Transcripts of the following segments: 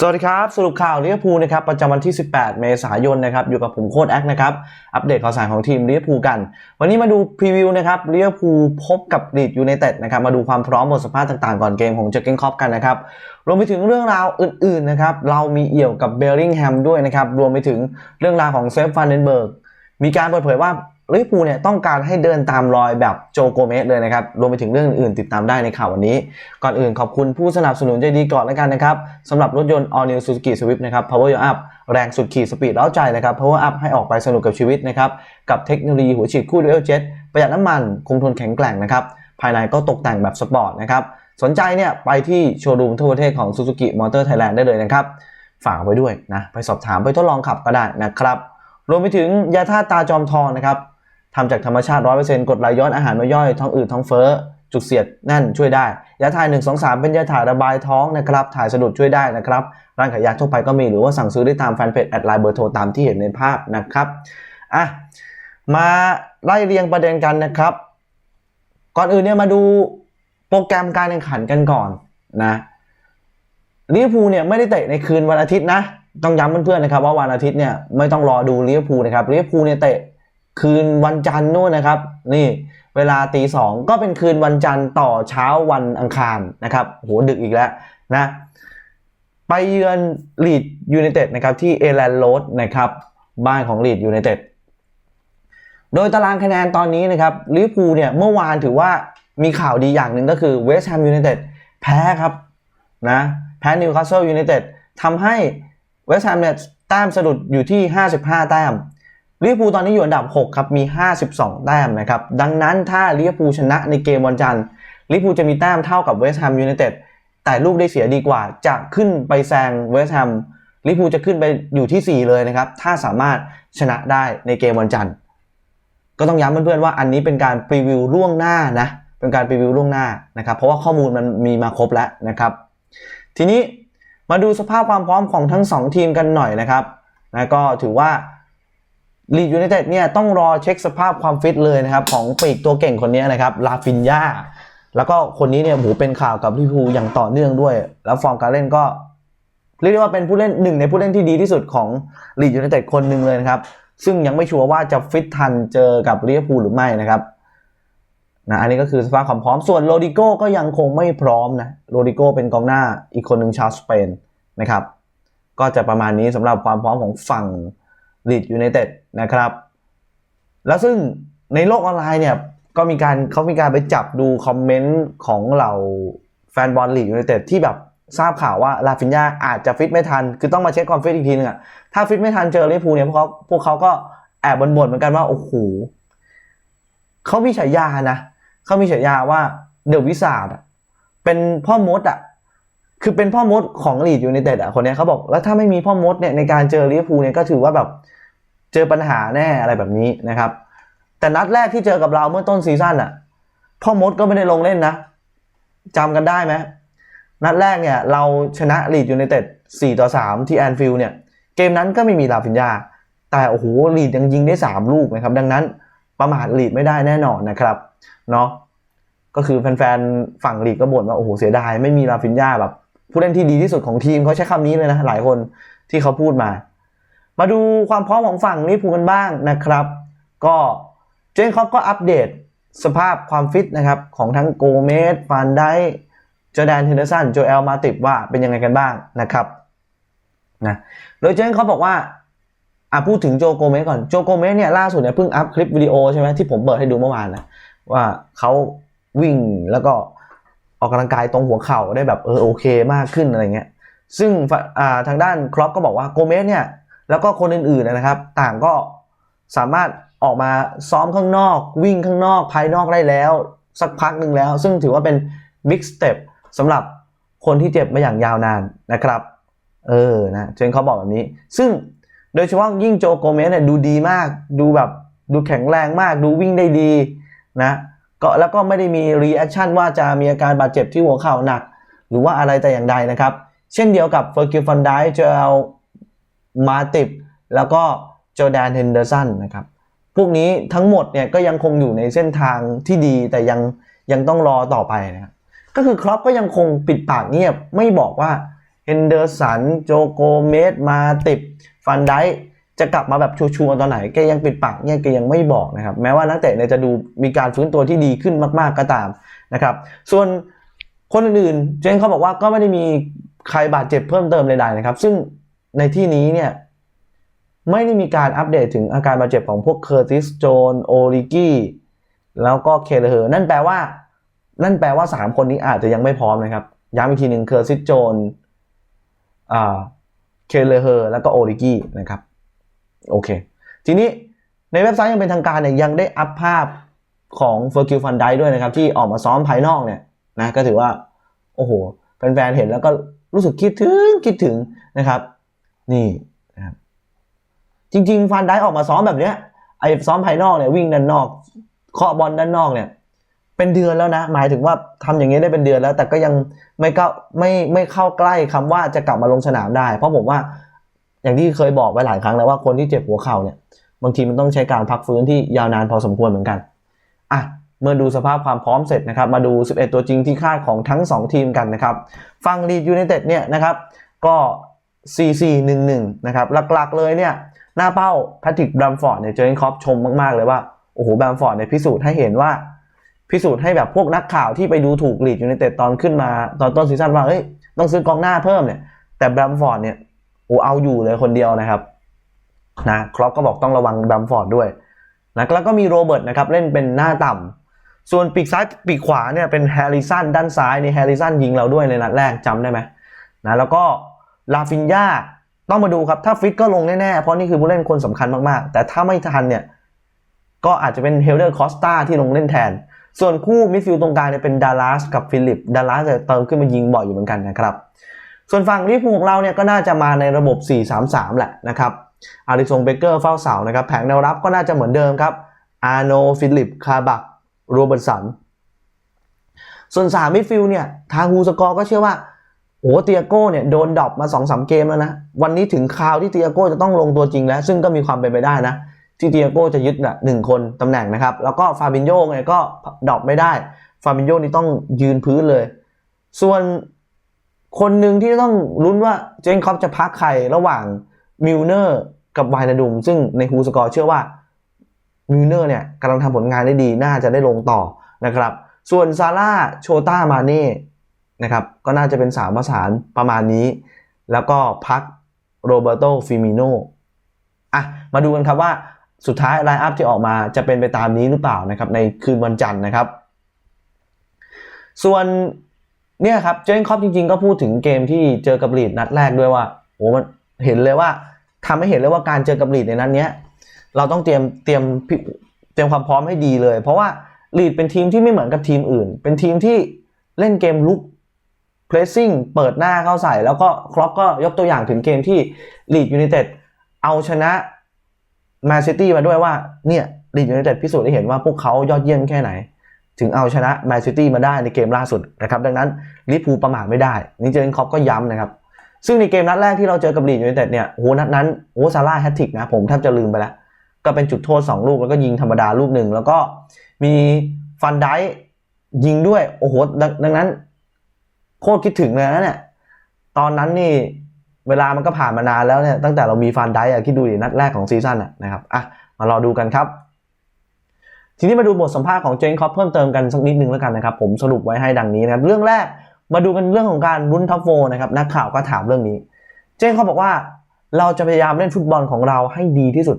สวัสดีครับ สรุปข่าวลิเวอร์พูลนะครับประจำวันที่ 18 เมษายนนะครับอยู่กับผมโค้ดแอคนะครับอัปเดตข่าวสารของทีมลิเวอร์พูลกัน วันนี้มาดูพรีวิวนะครับลิเวอร์พูลพบกับลีดยูไนเต็ดนะครับมาดูความพร้อมบทสัมภาษณ์ต่างๆ ก่อนเกมของเจอร์เกนคอปกันนะครับรวมไปถึงเรื่องราวอื่นๆนะครับเรามีเอี่ยวกับเบลลิงแฮมด้วยนะครับรวมไปถึงเรื่องราวของเซฟฟานเดนเบิร์กมีการเปิดเผยว่า ลิเวอร์พูลเนี่ยต้องการให้เดินตามรอยแบบโจโกเมสเลยนะครับ รวมไปถึงเรื่องอื่นติดตามได้ในข่าววันนี้ ก่อนอื่นขอบคุณผู้สนับสนุนใจดีก่อนแล้วกันนะครับสำหรับรถยนต์ All New Suzuki Swift นะครับ Power Your Up แรงสุดขีดสปีดเร้าใจนะครับ Power Up ให้ออกไปสนุกกับชีวิตนะครับ กับเทคโนโลยีหัวฉีดคู่ Dual Jet ประหยัดน้ำมันคงทนแข็งแกร่งนะครับ ภายในก็ตกแต่งแบบสปอร์ตนะครับ สนใจเนี่ยไปที่โชว์รูมทั่วประเทศของ Suzuki Motor Thailand ได้เลยนะครับ ฝากไว้ด้วยนะ ไปสอบถามไปทดลองขับก็ได้นะครับ รวมไปถึงยาธาตาจอมทองนะครับ ทำจากธรรมชาติ 100%กดไหลย้อนอาหารมาย่อย ท้องอืดท้องเฟ้อจุกเสียดแน่นช่วยได้ยาถ่าย 1 2 3 เป็นยาถ่ายระบายท้องนะครับ ถ่ายสะดุดช่วยได้นะครับ ร้านขายยาทั่วไปก็มีหรือว่าสั่งซื้อได้ตามแฟนเพจแอดไลน์เบอร์โทรตามที่เห็นในภาพนะครับอะมาไล่เรียงประเด็นกันนะครับ ก่อนอื่นเนี่ยมาดูโปรแกรมการแข่งขันกันก่อนนะลิเวอร์พูลเนี่ยไม่ได้เตะในคืนวันอาทิตย์นะ ต้องย้ำเพื่อนๆนะครับว่าวันอาทิตย์เนี่ยไม่ต้องรอดูลิเวอร์พูลนะครับลิเวอร์พูลเนี่ยเตะ คืนวันจันทร์นู่นนะครับ นี่เวลาตีสองก็เป็นคืนวันจันทร์ต่อเช้าวันอังคารนะครับโหดึกอีกแล้วนะไปเยือนลีดยูไนเต็ดนะครับที่เอแลนโรดนะครับบ้านของลีดยูไนเต็ดโดยตารางคะแนนตอนนี้นะครับลิเวอร์พูลเนี่ยเมื่อวานถือว่ามีข่าวดีอย่างหนึ่งก็คือเวสต์แฮมยูไนเต็ดแพ้ครับนะแพ้นิวคาสเซิลยูไนเต็ดทำให้เวสต์แฮมเนี่ยแต้มสะดุดอยู่ที่ 55 แต้ม ลิเวอร์พูลตอนนี้อยู่อันดับ 6 ครับ มี 52 แต้มนะครับ ดังนั้นถ้าลิเวอร์พูลชนะในเกมวันจันทร์ลิเวอร์พูลจะมีแต้มเท่ากับเวสต์แฮมยูไนเต็ดแต่ลูกได้เสียดีกว่า จะขึ้นไปแซงเวสต์แฮมลิเวอร์พูลจะขึ้นไปอยู่ที่ 4 เลยนะครับ ถ้าสามารถชนะได้ในเกมวันจันทร์ ก็ต้องย้ำเพื่อนๆว่าอันนี้เป็นการพรีวิวล่วงหน้านะ เป็นการพรีวิวล่วงหน้านะครับ เพราะว่าข้อมูลมันมีมาครบแล้วนะครับ ทีนี้มาดูสภาพความพร้อมของทั้ง 2 ทีมกันหน่อยนะครับนะก็ถือว่า ลีดยูไนเต็ดเนี่ยต้องรอเช็คสภาพความฟิตเลยนะครับ ของปีกตัวเก่งคนนี้นะครับลาฟินยาแล้วก็คนนี้เนี่ยโหเป็นข่าวกับลิพูอย่างต่อเนื่องด้วย แล้วฟอร์มการเล่นก็เรียกได้ว่าเป็นผู้เล่นหนึ่งในผู้เล่นที่ดีที่สุดของลีดยูไนเต็ดคนหนึ่งเลยนะครับ ซึ่งยังไม่ชัวร์ว่าจะฟิตทันเจอกับลิเวอร์พูลหรือไม่นะครับนะอันนี้ก็คือสภาพความพร้อมส่วนโรดิโก้ก็ยังคงไม่พร้อมนะโรดิโก้เป็นกองหน้าอีกคนหนึ่งชาวสเปนนะครับ ก็จะประมาณนี้สำหรับความพร้อมของฝั่ง ลีดยูไนเต็ดนะครับ แล้วซึ่งในโลกออนไลน์เนี่ยก็มีการเขามีการไปจับดูคอมเมนต์ของเหล่าแฟนบอลลีดยูไนเต็ดที่แบบทราบข่าวว่าลาฟินยาอาจจะฟิตไม่ทัน คือต้องมาเช็คความฟิตอีกทีนึงอะถ้าฟิตไม่ทันเจอลิเวอร์พูลเนี่ยพวกเขาพวกเขาก็แอบบ่นๆเหมือนกันว่าโอ้โหเขามีฉายานะเขามีฉายาว่าเดวิสาดเป็นพ่อมดอะ คือเป็นพ่อมดของลีดยูไนเต็ดอะคนนี้เขาบอกแล้วถ้าไม่มีพ่อมดเนี่ยในการเจอลิเวอร์พูลเนี่ยก็ถือว่าแบบเจอปัญหาแน่อะไรแบบนี้นะครับ แต่นัดแรกที่เจอกับเราเมื่อต้นซีซั่นอะ พ่อมดก็ไม่ได้ลงเล่นนะจำกันได้ไหมนัดแรกเนี่ยเราชนะลีดยูไนเต็ด4ต่อ3ที่แอนฟิลด์เนี่ยเกมนั้นก็ไม่มีลาฟินยาแต่โอ้โหลีดยังยิงได้ 3 ลูกนะครับ ดังนั้นประมาทลีดไม่ได้แน่นอนนะครับเนาะก็คือแฟนๆฝั่งลีดก็บ่นว่าโอ้โหเสียดายไม่มีลาฟินยาแบบ ผู้เล่นที่ดีที่สุดของทีมเขาใช้คำนี้เลยนะหลายคนที่เขาพูดมา มาดูความพร้อมของฝั่งลิเวอร์พูลกันบ้างนะครับ ก็เจนคอปก็อัปเดตสภาพความฟิตนะครับของทั้งโกเมสฟานไดจอแดนเฮนเดอร์สันโจเอลมาติบว่าเป็นยังไงกันบ้างนะครับนะโดยเจนเขาบอกว่าอะพูดถึงโจโกเมสก่อนโจโกเมสเนี่ยล่าสุดเนี่ยเพิ่งอัพคลิปวิดีโอใช่ไหมที่ผมเปิดให้ดูเมื่อวานนะว่าเขาวิ่งแล้วก็ ออกกำลังกายตรงหัวเข่าได้แบบเออโอเคมากขึ้นอะไรเงี้ยซึ่งทางด้านครอปก็บอกว่าโกเมสเนี่ยแล้วก็คนอื่นๆนะครับ ต่างก็สามารถออกมาซ้อมข้างนอก วิ่งข้างนอกภายนอกได้แล้ว สักพักหนึ่งแล้ว ซึ่งถือว่าเป็นบิ๊กสเต็ปสำหรับคนที่เจ็บมาอย่างยาวนานนะครับ เออนะเจนเขาบอกแบบนี้ ซึ่งโดยเฉพาะยิ่งโจโกเมสเนี่ยดูดีมาก ดูแบบดูแข็งแรงมาก ดูวิ่งได้ดีนะ ก็แล้วก็ไม่ได้มีรีแอคชั่นว่าจะมีอาการบาดเจ็บที่หัวเข่าหนัก หรือว่าอะไรแต่อย่างใดนะครับ เช่นเดียวกับเฟอร์กิลฟันไดเจอมาติบแล้วก็โจแดนเฮนเดอร์สันนะครับ พวกนี้ทั้งหมดเนี่ยก็ยังคงอยู่ในเส้นทางที่ดีแต่ยังยังต้องรอต่อไปนะครับ ก็คือครอปก็ยังคงปิดปากเงียบไม่บอกว่าเฮนเดอร์สันโจโกเมสมาติบฟันได จะกลับมาแบบชัวร์ๆตอนไหนแกยังปิดปากเนี่ยแกยังไม่บอกนะครับ แม้ว่านักเตะเนี่ยจะดูมีการฟื้นตัวที่ดีขึ้นมาก ๆก็ตามนะครับ ส่วนคนอื่นๆเจนเขาบอกว่าก็ไม่ได้มีใครบาดเจ็บเพิ่มเติมใดๆนะครับ ซึ่งในที่นี้เนี่ยไม่ได้มีการอัปเดตถึงอาการบาดเจ็บของพวกเคอร์ติสโจนโอริกี้แล้วก็เคเลเฮอร์นั่นแปลว่า นั่นแปลว่า 3 คนนี้อาจจะยังไม่พร้อมนะครับ ย้ำอีกทีหนึ่งเคอร์ติสโจนเคเลเฮอร์แล้วก็โอริกี้นะครับ โอเค ทีนี้ในเว็บไซต์ยังเป็นทางการเนี่ยยังได้อัพภาพของเฟอร์กิลฟันไดด้วยนะครับ ที่ออกมาซ้อมภายนอกเนี่ยนะก็ถือว่า โอ้โหแฟนๆเห็นแล้วก็รู้สึกคิดถึงคิดถึงนะครับ นี่นะครับจริง ๆ ฟันไดออกมาซ้อมแบบเนี้ยไอ้ซ้อมภายนอกเนี่ยวิ่งด้านนอกเคาะบอลด้านนอกเนี่ยเป็นเดือนแล้วนะ หมายถึงว่าทำอย่างนี้ได้เป็นเดือนแล้ว แต่ก็ยังไม่เข้าไม่ไม่เข้าใกล้คำว่าจะกลับมาลงสนามได้ เพราะผมว่า อย่างที่เคยบอกไปหลายครั้งแล้วว่าคนที่เจ็บหัวเข่าเนี่ยบางทีมันต้องใช้การพักฟื้นที่ยาวนานพอสมควรเหมือนกันอะเมื่อดูสภาพความพร้อมเสร็จนะครับมาดู 11 ตัวจริงที่คาดของทั้ง 2 ทีมกันนะครับฝั่งลีดยูไนเต็ดเนี่ยนะครับก็ 4-4-1-1 นะครับหลักๆเลยเนี่ยหน้าเป้าแพทริกบรัมฟอร์ดเนี่ยเจอร์เกนคอปชมมากๆเลยว่าโอ้โหแบรมฟอร์ดเนี่ยพิสูจน์ให้เห็นว่า พิสูจน์ให้แบบพวกนักข่าวที่ไปดูถูกลีดยูไนเต็ดตอนขึ้นมาตอนต้นซีซั่นว่าเฮ้ยต้องซื้อกองหน้าเพิ่มเนี่ยแต่บรมฟอร์ดเนี่ย โอ้เอาอยู่เลยคนเดียวนะครับนะครอปก็บอกต้องระวังแบมฟอร์ดด้วยนะแล้วก็มีโรเบิร์ตนะครับเล่นเป็นหน้าต่ำส่วนปีกซ้ายปีกขวาเนี่ยเป็นแฮร์ริสันด้านซ้ายนี่แฮร์ริสันยิงเราด้วยในนัดแรกจำได้ไหมนะแล้วก็ลาฟินยาต้องมาดูครับ ถ้าฟิตก็ลงแน่ๆ เพราะนี่คือผู้เล่นคนสำคัญมากๆ แต่ถ้าไม่ทันเนี่ย ก็อาจจะเป็นเฮลเดอร์คอสตาที่ลงเล่นแทน ส่วนคู่มิดฟิลด์ตรงกลางเนี่ยเป็นดาลัสกับฟิลิป ดาลัสจะเติมขึ้นมายิงบ่อยอยู่เหมือนกันนะครับ ส่วนฝั่งลิเวอร์พูลของเราเนี่ยก็น่าจะมาในระบบ 4-3-3 แหละนะครับอาริซงเบเกอร์เฝ้าเสานะครับแผงแนวรับก็น่าจะเหมือนเดิมครับอาร์โนฟิลิปคาบักโรเบิร์ตสันส่วน3มิดฟิลเนี่ยทางฮูสกอร์ก็เชื่อว่าโอ้เตียโก้เนี่ยโดนดรอปมา2-3เกมแล้วนะวันนี้ถึงคราวที่เตียโก้จะต้องลงตัวจริงแล้ว ซึ่งก็มีความเป็นไปได้นะ ที่เตียโก้จะยึดนะหนึ่งคนตำแหน่งนะครับ แล้วก็ฟาบินโยไงก็ดรอปไม่ได้ ฟาบินโยนี่ต้องยืนพื้นเลย ส่วน คนหนึ่งที่ต้องลุ้นว่าเจนคอปจะพักใครระหว่างมิลเนอร์กับไวนาดุม ซึ่งในฮูสกอร์เชื่อว่ามิลเนอร์เนี่ยกำลังทำผลงานได้ดีน่าจะได้ลงต่อนะครับ ส่วนซาร่าโชต้ามาเน่นะครับก็น่าจะเป็นสามประสานประมาณนี้ แล้วก็พักโรเบโตฟิมิโนอะมาดูกันครับว่าสุดท้ายไลน์อัพที่ออกมาจะเป็นไปตามนี้หรือเปล่านะครับในคืนวันจันทร์นะครับ ส่วน เนี่ยครับเจนคอปจริงๆ ก็พูดถึงเกมที่เจอกับลีดนัดแรกด้วยว่าโอ้มันเห็นเลยว่าทำให้เห็นเลยว่าการเจอกับลีดในนัดเนี้ยเราต้องเตรียมเตรียมเตรียมความพร้อมให้ดีเลย เพราะว่าลีดเป็นทีมที่ไม่เหมือนกับทีมอื่น เป็นทีมที่เล่นเกมลุกเพรสซิ่งเปิดหน้าเข้าใส่ แล้วก็ครอปก็ยกตัวอย่างถึงเกมที่ลีดยูไนเต็ดเอาชนะแมนซิตี้มาด้วยว่าเนี่ยลีดยูไนเต็ดพิสูจน์ให้เห็นว่าพวกเขายอดเยี่ยมแค่ไหน ถึงเอาชนะแมนซิตี้มาได้ในเกมล่าสุดนะครับดังนั้นลิเวอร์พูลประมาทไม่ได้นี่เจอร์เกนคอปก็ย้ำนะครับ ซึ่งในเกมนัดแรกที่เราเจอกับลีดยูไนเต็ดเนี่ยโหนัดนั้นโอ้ซาร่าแฮตทริกนะผมแทบจะลืมไปแล้ว ก็เป็นจุดโทษ 2 ลูกแล้วก็ยิงธรรมดาลูกหนึ่งแล้วก็มีฟันไดยิงด้วยโอ้โหดดังนั้น โคตรคิดถึงเลยนะเนี่ยตอนนั้นนี่เวลามันก็ผ่านมานานแล้วเนี่ยตั้งแต่เรามีฟันไดอะคิดดูดินัดแรกของซีซั่นอะนะครับอะมารอดูกันครับ ทีนี้มาดูบทสัมภาษณ์ของเจนคอปเพิ่มเติมกันสักนิดนึงแล้วกันนะครับ ผมสรุปไว้ให้ดังนี้นะครับ เรื่องแรกมาดูกันเรื่องของการรุ้นท็อปโฟนะครับนักข่าวก็ถามเรื่องนี้ เจนเขาบอกว่าเราจะพยายามเล่นฟุตบอลของเราให้ดีที่สุด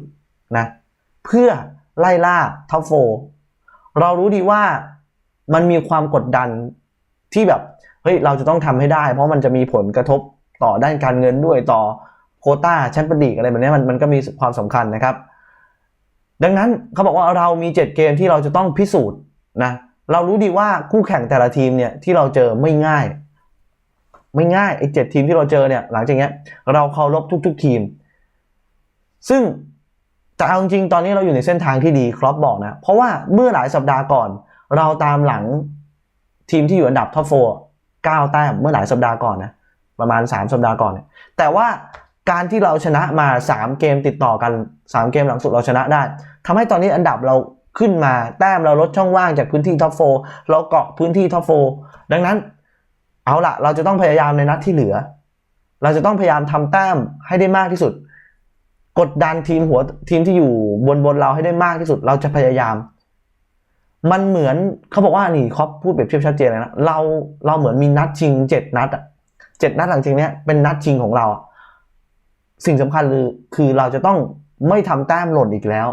นะเพื่อไล่ล่าท็อปโฟเรารู้ดีว่ามันมีความกดดันที่แบบเฮ้ยเราจะต้องทำให้ได้ เพราะมันจะมีผลกระทบต่อด้านการเงินด้วยต่อโคต้าแชมเปี้ยนลีกอะไรแบบนี้มันมันก็มีความสำคัญนะครับ ดังนั้นเขาบอกว่าเรามี 7 เกมที่เราจะต้องพิสูจน์นะเรารู้ดีว่าคู่แข่งแต่ละทีมเนี่ยที่เราเจอไม่ง่าย ไม่ง่ายไอ้เจ็ดทีมที่เราเจอเนี่ยหลังจากนี้เราเคารพทุก ๆ ทีม ซึ่งแต่เอาจริงๆตอนนี้เราอยู่ในเส้นทางที่ดีครอปบอกนะเพราะว่าเมื่อหลายสัปดาห์ก่อน เราตามหลังทีมที่อยู่อันดับท็อปโฟร์เก้าแต้มเมื่อหลายสัปดาห์ก่อนนะประมาณ 3 สัปดาห์ก่อนเนี่ยแต่ว่าการที่เราชนะมา 3 เกมติดต่อกัน 3 เกมหลังสุดเราชนะได้ทำให้ตอนนี้อันดับเราขึ้นมาแต้มเราลดช่องว่างจากพื้นที่ท็อปโฟร์เราเกาะพื้นที่ท็อปโฟร์ดังนั้นเอาละเราจะต้องพยายามในนัดที่เหลือ เราจะต้องพยายามทำแต้มให้ได้มากที่สุด กดดันทีมหัวทีมที่อยู่บนบนเราให้ได้มากที่สุด เราจะพยายาม มันเหมือนเขาบอกว่านี่ครอปพูดเปรียบเทียบชัดเจนเลยนะเราเราเหมือนมีนัดชิงเจ็ดนัดอะเจ็ดนัดหลังจากเนี้ยเป็นนัดชิงของเรา สิ่งสำคัญคือคือเราจะต้อง ไม่ทำแต้มหล่นอีกแล้ว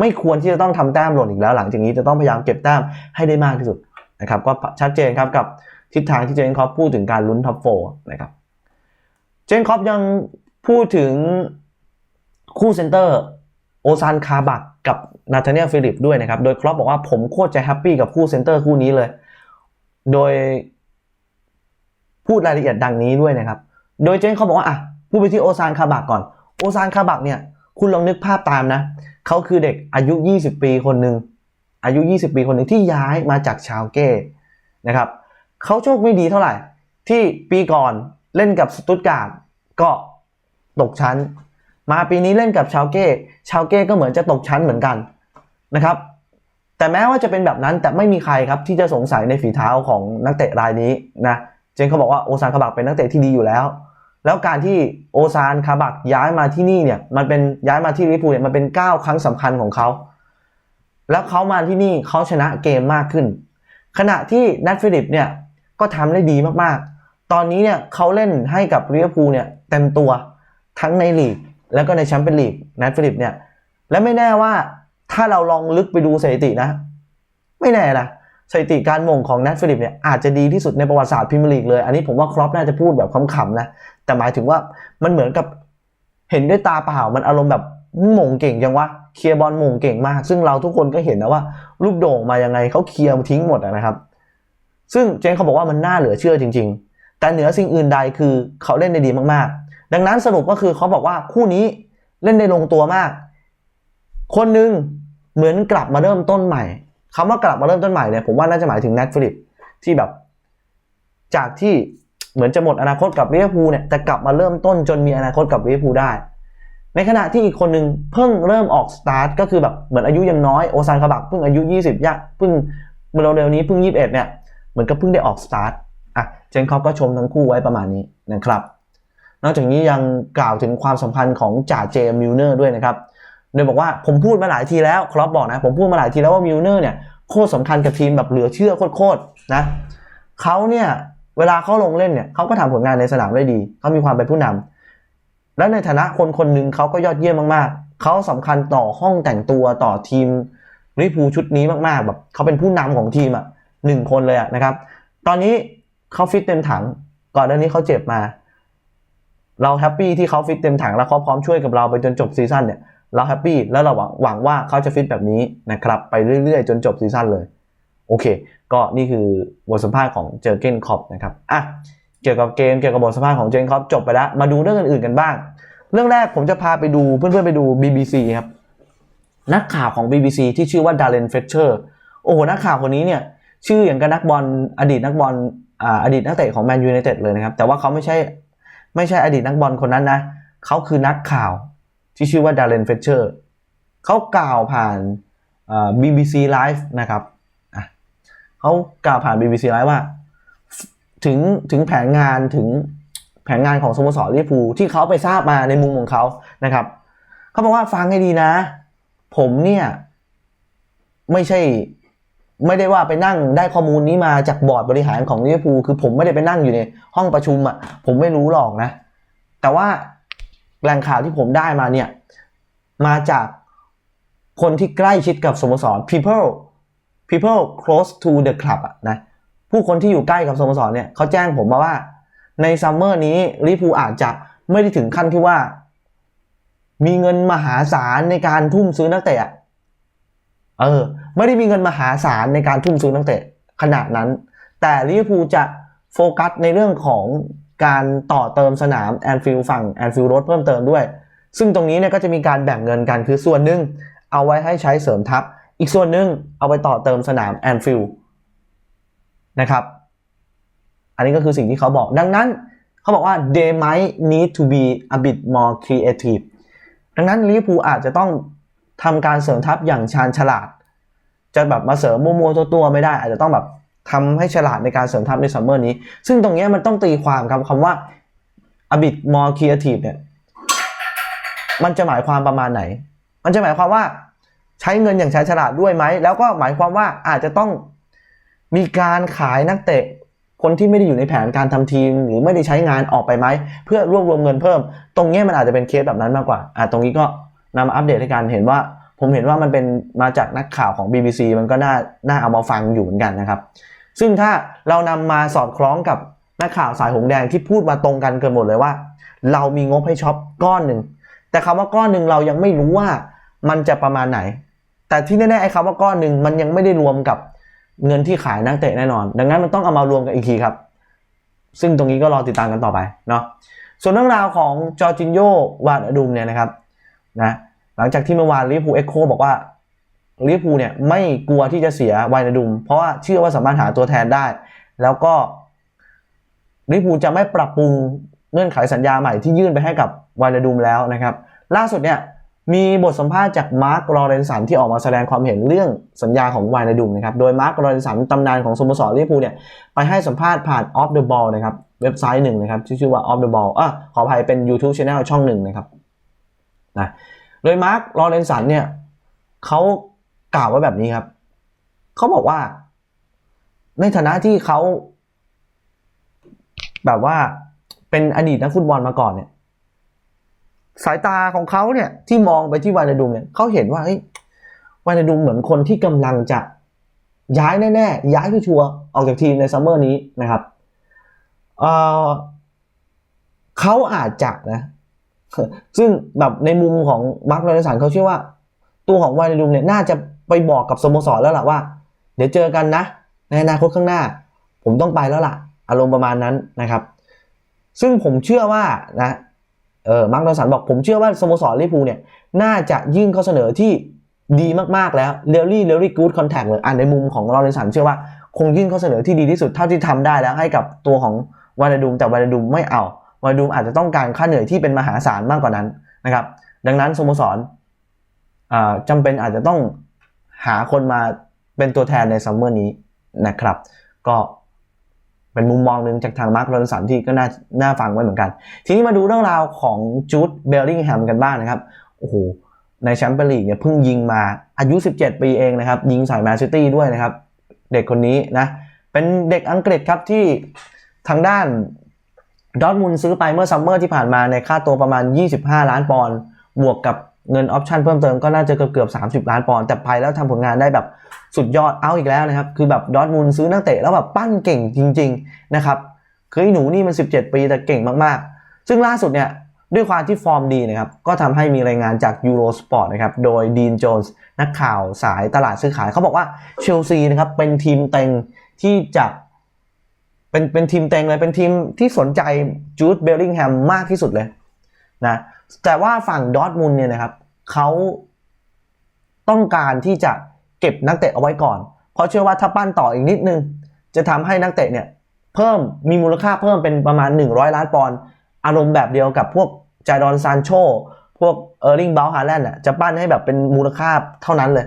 ไม่ควรที่จะต้องทำแต้มหล่นอีกแล้ว หลังจากนี้จะต้องพยายามเก็บแต้มให้ได้มากที่สุดนะครับก็ชัดเจนครับกับทิศทางที่เจนคอปพูดถึงการลุ้นท็อปโฟนะครับเจนคอปยังพูดถึงคู่เซนเตอร์โอซานคาบักกับนาธาเนียลฟิลิปด้วยนะครับ โดยครอปบอกว่าผมโคตรจะแฮปปี้กับคู่เซนเตอร์คู่นี้เลย โดยพูดรายละเอียดดังนี้ด้วยนะครับ โดยเจนเขาบอกว่าอะพูดไปที่โอซานคาบักก่อน โอซานคาบักเนี่ย คุณลองนึกภาพตามนะเขาคือเด็กอายุ 20 ปีคนหนึ่งอายุ 20 ปีคนหนึ่งที่ย้ายมาจากชาวเก้นะครับเขาโชคไม่ดีเท่าไหร่ ที่ปีก่อนเล่นกับสตุตการ์ดก็ตกชั้น มาปีนี้เล่นกับชาวเก้ชาวเก้ก็เหมือนจะตกชั้นเหมือนกันนะครับ แต่แม้ว่าจะเป็นแบบนั้นแต่ไม่มีใครครับที่จะสงสัยในฝีเท้าของนักเตะรายนี้นะเจนเขาบอกว่าโอซานคาบักเป็นนักเตะที่ดีอยู่แล้ว แล้วการที่โอซานคาบักย้ายมาที่นี่เนี่ยมันเป็นย้ายมาที่ลิเวอร์พูลเนี่ยมันเป็นก้าวครั้งสำคัญของเขา แล้วเขามาที่นี่เขาชนะเกมมากขึ้น ขณะที่นัทฟิลิปเนี่ยก็ทำได้ดีมากๆ ตอนนี้เนี่ยเขาเล่นให้กับลิเวอร์พูลเนี่ยเต็มตัวทั้งในลีกแล้วก็ในแชมเปี้ยนลีกนัทฟิลิปเนี่ยและไม่แน่ว่าถ้าเราลองลึกไปดูสถิตินะ ไม่แน่นะ สถิติการมงของนัทฟิลิปเนี่ยอาจจะดีที่สุดในประวัติศาสตร์พรีเมียร์ลีกเลย อันนี้ผมว่าครอปน่าจะพูดแบบขำๆนะ แต่หมายถึงว่ามันเหมือนกับเห็นด้วยตาเปล่ามันอารมณ์แบบมงเก่งยังวะเคลียร์บอลมงเก่งมาก ซึ่งเราทุกคนก็เห็นนะว่าลูกโด่งมายังไงเขาเคลียร์ทิ้งหมดนะครับ ซึ่งเจนเขาบอกว่ามันน่าเหลือเชื่อจริง ๆ แต่เหนือสิ่งอื่นใดคือเขาเล่นได้ดีมากๆ ดังนั้นสรุปก็คือเขาบอกว่าคู่นี้เล่นได้ลงตัวมาก คนหนึ่งเหมือนกลับมาเริ่มต้นใหม่ คำว่ากลับมาเริ่มต้นใหม่เนี่ยผมว่าน่าจะหมายถึงนัทฟิลิปที่แบบ จากที่เหมือนจะหมดอนาคตกับลิเวอร์พูลเนี่ยแต่กลับมาเริ่มต้นจนมีอนาคตกับลิเวอร์พูลได้ ในขณะที่อีกคนหนึ่งเพิ่งเริ่มออกสตาร์ทก็คือแบบเหมือนอายุยังน้อยโอซานคาบักเพิ่งอายุ 20ยะเพิ่งเร็วๆนี้เพิ่ง 21เนี่ยเหมือนกับเพิ่งได้ออกสตาร์ทอะเจนคอปก็ชมทั้งคู่ไว้ประมาณนี้นะครับ นอกจากนี้ยังกล่าวถึงความสัมพันธ์ของจ่าเจมมิลเนอร์ด้วยนะครับ โดยบอกว่าผมพูดมาหลายทีแล้วครอปบอกนะ ผมพูดมาหลายทีแล้วว่ามิลเนอร์เนี่ยโคตรสำคัญกับทีมแบบเหลือเชื่อโคตรๆนะเขาเนี่ยเวลาเขาลงเล่นเนี่ยเขาก็ทำผลงานในสนามได้ดีเขามีความเป็นผู้นำและในฐานะคนคนหนึ่งเขาก็ยอดเยี่ยมมากๆเขาสำคัญต่อห้องแต่งตัวต่อทีมลิพูชุดนี้มากๆแบบเขาเป็นผู้นำของทีมอะหนึ่งคนเลยอะนะครับ ตอนนี้เขาฟิตเต็มถัง ก่อนหน้านี้เขาเจ็บมา เราแฮปปี้ที่เขาฟิตเต็มถังแล้วเขาพร้อมช่วยกับเราไปจนจบซีซั่นเนี่ย เราแฮปปี้แล้วเราหวังหวังว่าเขาจะฟิตแบบนี้นะครับไปเรื่อยๆ จนจบซีซั่นเลย โอเค ก็นี่คือบทสัมภาษณ์ของเจอเกนคอปนะครับอะเกี่ยวกับเกมเกี่ยวกับบทสัมภาษณ์ของเจอเกนคอปจบไปแล้ว มาดูเรื่องอื่นๆกันบ้าง เรื่องแรกผมจะพาไปดูเพื่อนๆไปดู BBC ครับนักข่าวของ BBC ที่ชื่อว่าดาร์เรนเฟเชอร์โอ้โหนักข่าวคนนี้เนี่ยชื่ออย่างกับนักบอลอดีตนักบอลอ่าอดีตนักเตะของแมนยูไนเต็ดเลยนะครับแต่ว่าเขาไม่ใช่ไม่ใช่อดีตนักบอลคนนั้นนะเขาคือนักข่าว ที่ชื่อว่าดาร์เรนเฟเชอร์เขากล่าวผ่าน BBC Live นะครับอะเขากล่าวผ่าน BBC Live ว่า ถึงถึงแผนงานถึงแผนงานของสโมสรลิเวอร์พูลที่เขาไปทราบมาในมุมของเขานะครับเขาบอกว่าฟังให้ดีนะ ผมเนี่ย ไม่ใช่ไม่ได้ว่าไปนั่งได้ข้อมูลนี้มาจากบอร์ดบริหารของลิเวอร์พูลคือผมไม่ได้ไปนั่งอยู่ในห้องประชุมอะ่ะผมไม่รู้หรอกนะ แต่ว่า แหล่งข่าวที่ผมได้มาเนี่ยมาจากคนที่ใกล้ชิดกับสโมสร people people close to the club อะนะผู้คนที่อยู่ใกล้กับสโมสรเนี่ยเขาแจ้งผมมาว่า ในซัมเมอร์นี้ลิพูอาจจะไม่ได้ถึงขั้นที่ว่า มีเงินมหาศาลในการทุ่มซื้อนักเตะอะเออ ไม่ได้มีเงินมหาศาลในการทุ่มซื้อนักเตะขนาดนั้น แต่ลิเวอร์พูลจะโฟกัสในเรื่องของ การต่อเติมสนามแอนฟิลฝั่งแอนฟิลโรดเพิ่มเติมด้วย ซึ่งตรงนี้เนี่ยก็จะมีการแบ่งเงินกันคือส่วนหนึ่งเอาไว้ให้ใช้เสริมทัพ อีกส่วนหนึ่งเอาไปต่อเติมสนามแอนฟิลนะครับ อันนี้ก็คือสิ่งที่เขาบอกดังนั้นเขาบอกว่า they might need to be a bit more creative ดังนั้นลิเวอร์พูลอาจจะต้องทำการเสริมทัพอย่างชาญฉลาด จะแบบมาเสริมมัวๆตัวๆไม่ได้ อาจจะต้องแบบ ทำให้ฉลาดในการเสริมทัพในซัมเมอร์นี้ ซึ่งตรงนี้มันต้องตีความครับคำว่า a bit more creative เนี่ยมันจะหมายความประมาณไหน มันจะหมายความว่าใช้เงินอย่างใช้ฉลาดด้วยไหม แล้วก็หมายความว่าอาจจะต้องมีการขายนักเตะคนที่ไม่ได้อยู่ในแผนการทำทีม หรือไม่ได้ใช้งานออกไปไหม เพื่อรวบรวมเงินเพิ่ม ตรงนี้มันอาจจะเป็นเคสแบบนั้นมากกว่าอะตรงนี้ก็นำมาอัปเดตให้กันเห็นว่า ผมเห็นว่ามันเป็นมาจากนักข่าวของ BBC มันก็น่าน่าเอามาฟังอยู่เหมือนกันนะครับ ซึ่งถ้าเรานำมาสอดคล้องกับนักข่าวสายหงแดงที่พูดมาตรงกันเกินหมดเลยว่า เรามีงบให้ช็อปก้อนหนึ่งแต่คำว่าก้อนหนึ่งเรายังไม่รู้ว่ามันจะประมาณไหน แต่ที่แน่ๆไอ้คำว่าก้อนหนึ่งมันยังไม่ได้รวมกับเงินที่ขายนักเตะแน่นอน ดังนั้นมันต้องเอามารวมกันอีกทีครับ ซึ่งตรงนี้ก็รอติดตามกันต่อไปเนาะส่วนเรื่องราวของจอร์จินโยวาดอดุมเนี่ยนะครับนะหลังจากที่เมื่อวานลิเวอร์พูลเอ็กโคบอกว่า ลิเวอร์พูลเนี่ยไม่กลัวที่จะเสียวาดอดุม เพราะว่าเชื่อว่าสามารถหาตัวแทนได้ แล้วก็ลิเวอร์พูลจะไม่ปรับปรุงเงื่อนไขสัญญาใหม่ที่ยื่นไปให้กับวาดอดุมแล้วนะครับ ล่าสุดเนี่ยมีบทสัมภาษณ์จากมาร์คลอเรนสันที่ออกมาแสดงความเห็นเรื่องสัญญาของวายนดุมนะครับ โดยมาร์คลอเรนสันตำนานของสโมสรลิเวอร์พูลเนี่ยไปให้สัมภาษณ์ผ่าน Off the Ball นะครับเว็บไซต์หนึ่งนะครับที่ชื่อว่า Off the Ball อะขออภัยเป็น YouTube Channel ช่องหนึ่งนะครับนะโดยมาร์คลอเรนสันเนี่ยเขา กล่าวไว้แบบนี้ครับ เขาบอกว่า ในฐานะที่เขาแบบว่าเป็นอดีตนักฟุตบอลมาก่อนเนี่ย สายตาของเขาเนี่ย ที่มองไปที่วานาดุมเนี่ยเขาเห็นว่าเฮ้ยวานาดุมเหมือนคนที่กำลังจะย้ายแน่ๆ ย้ายคือชัวร์ออกจากทีมในซัมเมอร์นี้นะครับเเขาอาจจะนะ ซึ่งแบบในมุมของมาร์คโรนสันเขาเชื่อว่า ตัวของวานาดุมเนี่ยน่าจะ ไปบอกกับสโมสรแล้วล่ะว่า เดี๋ยวเจอกันนะ ในอนาคตข้างหน้า ผมต้องไปแล้วล่ะ อารมณ์ประมาณนั้นนะครับ ซึ่งผมเชื่อว่านะเออมาร์คดอสันบอกผมเชื่อว่าสโมสรลิเวอร์พูลเนี่ยน่าจะยื่นข้อเสนอที่ดีมากๆแล้วเรลลี่เรลลี่กู๊ดคอนแทคเลยอ่านในมุมของลอเรนสันเชื่อว่าคงยื่นข้อเสนอที่ดีที่สุดเท่าที่ทำได้แล้วให้กับตัวของวานาดุมแต่วานาดุมไม่เอาวานาดุมอาจจะต้องการค่าเหนื่อยที่เป็นมหาศาลมากกว่านั้นนะครับ ดังนั้นสโมสรอ่าจำเป็นอาจจะต้อง หาคนมาเป็นตัวแทนในซัมเมอร์นี้นะครับ ก็เป็นมุมมองหนึ่งจากทางมาร์คโรนสันที่ก็น่าน่าฟังไว้เหมือนกัน ทีนี้มาดูเรื่องราวของจูดเบลลิงแฮมกันบ้างนะครับ โอ้โห ในแชมเปี้ยนลีกเนี่ยเพิ่งยิงมาอายุ 17 ปีเองนะครับ ยิงใส่แมนซิตี้ด้วยนะครับ เด็กคนนี้นะ เป็นเด็กอังกฤษครับที่ทางด้านดอทมุนซื้อไปเมื่อซัมเมอร์ที่ผ่านมาในค่าตัวประมาณ 25 ล้านปอนด์บวกกับ เงินออปชันเพิ่มเติมก็น่าจะเกือบเกือบ30ล้านปอนด์แต่ไปแล้วทำผลงานได้แบบสุดยอดเอาอีกแล้วนะครับ คือแบบดอร์ทมุนด์ซื้อนักเตะแล้วแบบปั้นเก่งจริง ๆ นะครับคือหนูนี่มัน 17 ปีแต่เก่งมากๆ ซึ่งล่าสุดเนี่ยด้วยความที่ฟอร์มดีนะครับ ก็ทำให้มีรายงานจาก Eurosport นะครับ โดยดีนโจนส์นักข่าวสายตลาดซื้อขายเขาบอกว่าเชลซีนะครับเป็นทีมเต็งที่จะเป็นเป็นทีมเต็งเลยเป็นทีมที่สนใจจูดเบลลิงแฮมมากที่สุดเลยนะ แต่ว่าฝั่งดอทมุนเนี่ยนะครับเขาต้องการที่จะเก็บนักเตะเอาไว้ก่อน เพราะเชื่อว่าถ้าปั้นต่ออีกนิดนึง จะทำให้นักเตะเนี่ยเพิ่มมีมูลค่าเพิ่มเป็นประมาณ 100 ล้านปอนด์อารมณ์แบบเดียวกับพวกจายดอนซานโชพวกเออร์ลิงเบลฮาแลนด์อะจะปั้นให้แบบเป็นมูลค่าเท่านั้นเลย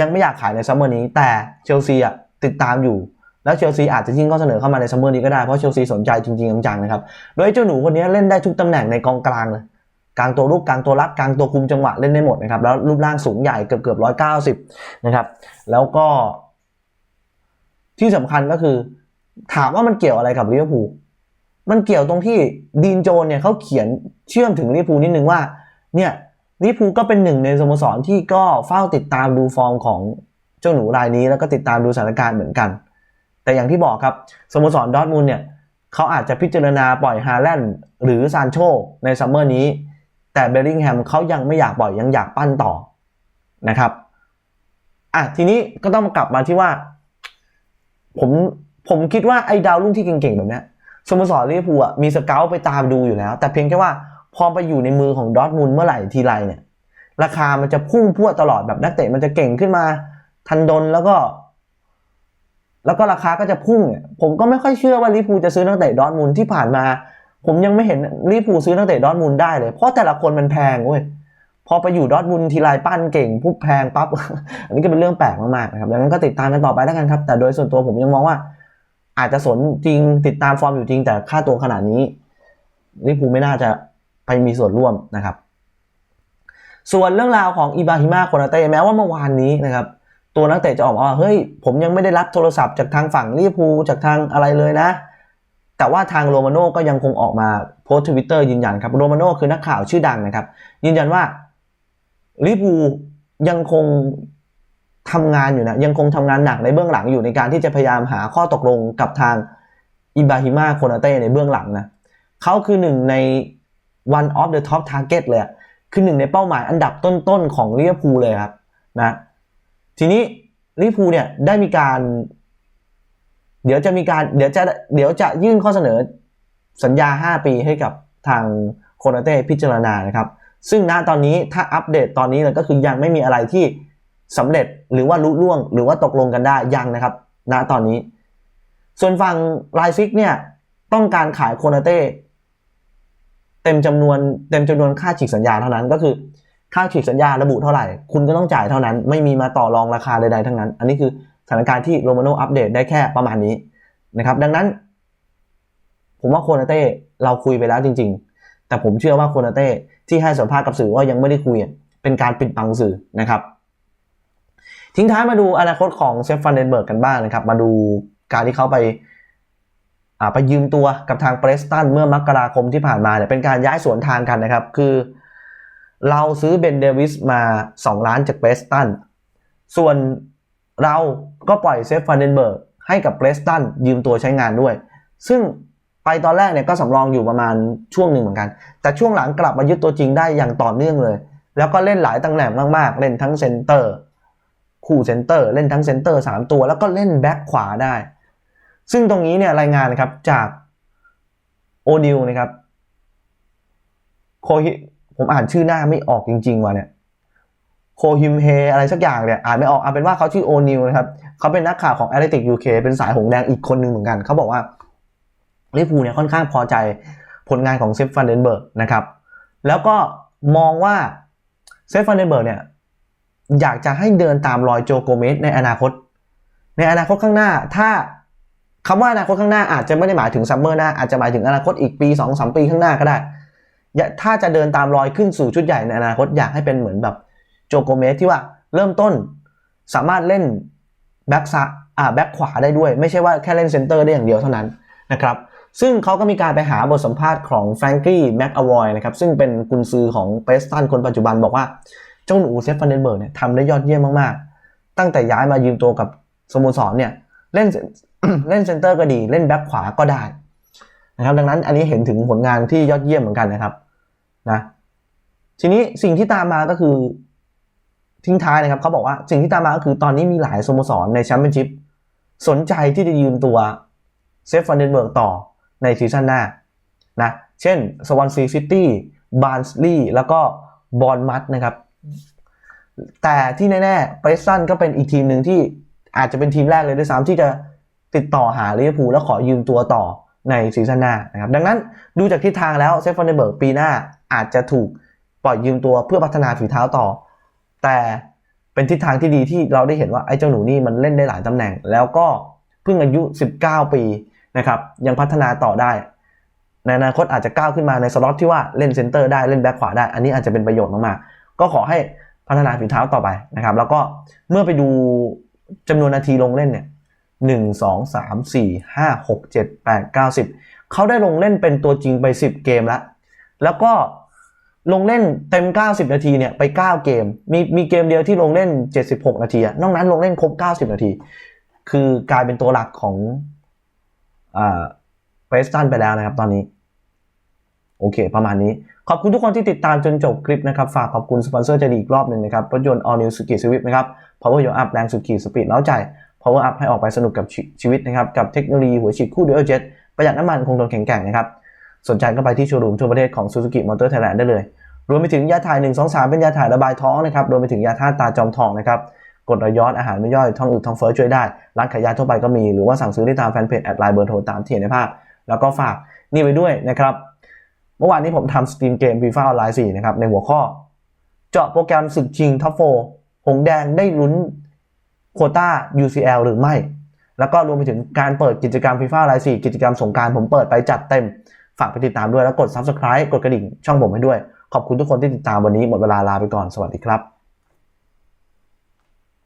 ยังไม่อยากขายในซัมเมอร์นี้ แต่เชลซีอะติดตามอยู่ แล้วเชลซีอาจจะยื่นข้อเสนอเข้ามาในซัมเมอร์นี้ก็ได้ เพราะเชลซีสนใจจริงๆจังๆนะครับ โดยเจ้าหนูคนนี้เล่นได้ทุกตำแหน่งในกองกลางเลย กลางตัวลูกกลางตัวรับกลางตัวคุมจังหวะเล่นได้หมดนะครับแล้วรูปร่างสูงใหญ่เกือบเกือบร้อยเก้าสิบนะครับแล้วก็ ที่สำคัญก็คือ ถามว่ามันเกี่ยวอะไรกับลิเวอร์พูลมันเกี่ยวตรงที่ดีนโจนเนี่ยเขาเขียนเชื่อมถึงลิเวอร์พูลนิดนึงว่าเนี่ยลิเวอร์พูลก็เป็นหนึ่งในสโมสรที่ก็เฝ้าติดตามดูฟอร์มของเจ้าหนูรายนี้ แล้วก็ติดตามดูสถานการณ์เหมือนกัน แต่อย่างที่บอกครับสโมสรดอทมุนด์เนี่ยเขาอาจจะพิจารณาปล่อยฮาแลนด์หรือซานโชในซัมเมอร์นี้ แต่เบลลิงแฮมเขายังไม่อยากปล่อยยังอยากปั้นต่อนะครับอะทีนี้ก็ต้องกลับมาที่ว่า ผมผมคิดว่าไอ้ดาวรุ่งที่เก่งๆแบบเนี้ยสโมสรลิเวอร์พูลอะมีสเกลไปตามดูอยู่แล้ว แต่เพียงแค่ว่าพอไปอยู่ในมือของดอทมุนด์เมื่อไหร่ทีไรเนี่ย ราคามันจะพุ่งพรวดตลอดแบบนักเตะมันจะเก่งขึ้นมา ทันดนแล้วก็ แล้วก็ราคาก็จะพุ่งเนี่ยผมก็ไม่ค่อยเชื่อว่าลิเวอร์พูลจะซื้อนักเตะดอทมุนด์ที่ผ่านมา ผมยังไม่เห็นร์พูซื้อนักเตะดอทมุนได้เลย เพราะแต่ละคนมันแพงเว้ยพอไปอยู่ดอทมุนทีไรปั้นเก่งปุ๊บแพงปั๊บ อันนี้ก็เป็นเรื่องแปลกมากๆนะครับดังนั้นก็ติดตามกันต่อไปแล้วกันครับ แต่โดยส่วนตัวผมยังมองว่า อาจจะสนจริงติดตามฟอร์มอยู่จริงแต่ค่าตัวขนาดนี้ลิเวอร์พูไม่น่าจะไปมีส่วนร่วมนะครับ ส่วนเรื่องราวของอิบาฮิมาโคนาเต้แม้ว่าเมื่อวานนี้นะครับตัวนักเตะจะออกมาว่าเฮ้ยผมยังไม่ได้รับโทรศัพท์จากทางฝั่งลิเวอร์พูจากทางอะไรเลยนะ แต่ว่าทางโรมาโน่ก็ยังคงออกมาโพสต์ทวิตเตอร์ยืนยันครับโรมาโน่คือนักข่าวชื่อดังนะครับ ยืนยันว่าลิเวอร์พูยังคงทำงานอยู่นะยังคงทำงานหนักในเบื้องหลังอยู่ในการที่จะพยายามหาข้อตกลงกับทางอิบราฮิมาโคนาเต้ในเบื้องหลังนะเขาคือหนึ่งใน one of the top target เลยคือหนึ่งในเป้าหมายอันดับต้นๆของลิเวอร์พูลเลยครับนะทีนี้ลิเวอร์พูลเนี่ยได้มีการ เดี๋ยวจะมีการเดี๋ยวจะเดี๋ยวจะยื่นข้อเสนอสัญญา 5 ปีให้กับทางโคนาเต้พิจารณานะครับ ซึ่งณตอนนี้ถ้าอัปเดตตอนนี้เลยก็คือยังไม่มีอะไรที่สำเร็จหรือว่าลุล่วง หรือว่าตกลงกันได้ยังนะครับ ณตอนนี้ ส่วนฝั่งไลซิกเนี่ยต้องการขายโคนาเต้เต็มจำนวนเต็มจำนวนค่าฉีกสัญญาเท่านั้นก็คือค่าฉีกสัญญาระบุเท่าไหร่ คุณก็ต้องจ่ายเท่านั้น ไม่มีมาต่อรองราคาใดๆทั้งนั้น อันนี้คือ ถานการณ์ที่โรมาโนอัปเดตได้แค่ประมาณนี้นะครับ ดังนั้น ผมว่าโคนาเต้เราคุยไปแล้วจริง ๆ แต่ผมเชื่อว่าโคนาเต้ที่ให้สัมภาษณ์กับสื่อว่ายังไม่ได้คุยอะเป็นการปิดบังสื่อนะครับ ทิ้งท้ายมาดูอนาคตของเซฟฟันเดนเบิร์กกันบ้างนะครับ มาดูการที่เขาไปอ่าไปยืมตัวกับทางเปรสตันเมื่อมกราคมที่ผ่านมาเนี่ยเป็นการย้ายสวนทางกันนะครับ คือ เราซื้อเบนเดวิสมา 2 ล้านจากเปรสตัน ส่วน เราก็ปล่อยเซฟฟันเดนเบิร์กให้กับเปรสตันยืมตัวใช้งานด้วย ซึ่งไปตอนแรกเนี่ยก็สำรองอยู่ประมาณช่วงหนึ่งเหมือนกัน แต่ช่วงหลังกลับมายึดตัวจริงได้อย่างต่อเนื่องเลย แล้วก็เล่นหลายตำแหน่งมากๆ เล่นทั้งเซนเตอร์ คู่เซนเตอร์ เล่นทั้งเซนเตอร์ 3 ตัว แล้วก็เล่นแบ็คขวาได้ ซึ่งตรงนี้เนี่ยรายงานนะครับจากโอนิวนะครับโคฮิผมอ่านชื่อหน้าไม่ออกจริงๆว่ะเนี่ย โคฮิมเฮอะไรสักอย่างเนี่ยอ่านไม่ออกเอาเป็นว่าเขาชื่อโอนิวนะครับเขาเป็นนักข่าวของแอตเลติกยูเคเป็นสายหงแดงอีกคนหนึ่งเหมือนกัน เขาบอกว่าลิเวอร์พูเนี่ยค่อนข้างพอใจผลงานของเซฟฟันเดนเบิร์กนะครับแล้วก็มองว่าเซฟฟันเดนเบิร์กเนี่ยอยากจะให้เดินตามรอยโจโกเมสในอนาคต ในอนาคตข้างหน้า ถ้าคำว่าอนาคตข้างหน้าอาจจะไม่ได้หมายถึงซัมเมอร์หน้าอาจจะหมายถึงอนาคตอีกปี2อสปีข้างหน้าก็ได้ ถ้าจะเดินตามรอยขึ้นสู่ชุดใหญ่ในอนาคตอยากให้เป็นเหมือนแบบ โจโกเมสที่ว่าเริ่มต้นสามารถเล่นแบ็กซาอ่าแบ็กขวาได้ด้วย ไม่ใช่ว่าแค่เล่นเซนเตอร์ได้อย่างเดียวเท่านั้นนะครับซึ่งเขาก็มีการไปหาบทสัมภาษณ์ของแฟรงกี้แม็กอวอยนะครับซึ่งเป็นกุนซือของเปสตันคนปัจจุบันบอกว่า เจ้าหนูเซฟฟันเดนเบิร์กเนี่ยทำได้ยอดเยี่ยมมากๆ ตั้งแต่ย้ายมายืมตัวกับสโมสรเนี่ยเล่นเล่นเซนเตอร์ก็ดีเล่นแบ็คขวาก็ได้นะครับดังนั้นอันนี้เห็นถึงผลงานที่ยอดเยี่ยมเหมือนกันนะครับนะทีนี้สิ่งที่ตามมาก็คือ ทิ้งท้ายนะครับเขาบอกว่าสิ่งที่ตามมาก็คือตอนนี้มีหลายสโมสรในแชมเปี้ยนชิพสนใจที่จะยืมตัวเซฟฟันเดนเบิร์กต่อในซีซั่นหน้านะเช่นสวอนซีซิตี้บาร์นสลีย์แล้วก็บอลมัดนะครับ แต่ที่แน่ๆเปรสตันก็เป็นอีกทีมหนึ่งที่อาจจะเป็นทีมแรกเลยด้วยซ้ำที่จะติดต่อหาลิเวอร์พูลแล้วขอยืมตัวต่อในซีซั่นหน้านะครับ ดังนั้นดูจากทิศทางแล้วเซฟฟอนเดเบิร์กปีหน้าอาจจะถูกปล่อยยืมตัวเพื่อพัฒนาฝีเท้าต่อ แต่เป็นทิศทางที่ดีที่เราได้เห็นว่าไอ้เจ้าหนูนี่มันเล่นได้หลายตำแหน่ง แล้วก็เพิ่งอายุ 19 ปีนะครับยังพัฒนาต่อได้ ในอนาคตอาจจะก้าวขึ้นมาในสล็อตที่ว่าเล่นเซนเตอร์ได้เล่นแบ็คขวาได้ อันนี้อาจจะเป็นประโยชน์มากๆ ก็ขอให้พัฒนาฝีเท้าต่อไปนะครับ แล้วก็เมื่อไปดูจำนวนนาทีลงเล่นเนี่ยหนึ่งสองสามสี่ห้าหกเจ็ดแปดเก้าสิบเขาได้ลงเล่นเป็นตัวจริงไปสิบเกมแล้ว แล้วก็ ลงเล่นเต็ม 90 นาทีเนี่ยไป9เกม มีมีเกมเดียวที่ลงเล่น 76 นาทีอะนอกนั้นลงเล่นครบ 90 นาที คือกลายเป็นตัวหลักของอ่าเปสตันไปแล้วนะครับตอนนี้ โอเค ประมาณนี้ ขอบคุณทุกคนที่ติดตามจนจบคลิปนะครับ ฝากขอบคุณสปอนเซอร์ใจดีอีกรอบหนึ่งนะครับรถยนต์ All New Suzuki Swift นะครับ Power Your Up แรงสุดขีดสปีดเล้าใจ Power Up ให้ออกไปสนุกกับชีชีวิตนะครับ กับเทคโนโลยีหัวฉีดคู่ Dual Jet ประหยัดน้ำมันคงทนแข็งแกร่งนะครับ สนใจก็ไปที่โชว์รูมทั่วประเทศของ Suzuki Motor Thailand ได้เลย รวมไปถึงยาถ่าย 1 2 3 เป็นยาถ่ายระบายท้องนะครับ รวมไปถึงยาธาตุตาจอมทองนะครับ กดระย้อนอาหารไม่ย่อย ท้องอืดท้องเฟ้อช่วยได้ ร้านขายยาทั่วไปก็มี หรือว่าสั่งซื้อได้ตามแฟนเพจแอดไลน์เบอร์โทรตามที่เห็นในภาพ แล้วก็ฝากนี่ไว้ด้วยนะครับ เมื่อวานนี้ผมทำสตรีมเกม FIFA ออนไลน์4นะครับ ในหัวข้อ เจาะโปรแกรมศึกชิงท็อปโฟหงแดงได้ลุ้นโคต้า UCL หรือไม่ แล้วก็รวมไปถึงการเปิดกิจกรรม FIFA ออนไลน์4กิจกรรมสงการผมเปิดไปจัดเต็ม ฝากไปติดตามด้วยแล้วกด subscribe กดกระดิ่งช่องผมให้ด้วย ขอบคุณทุกคนที่ติดตามวันนี้หมดเวลาลาไปก่อนสวัสดีครับ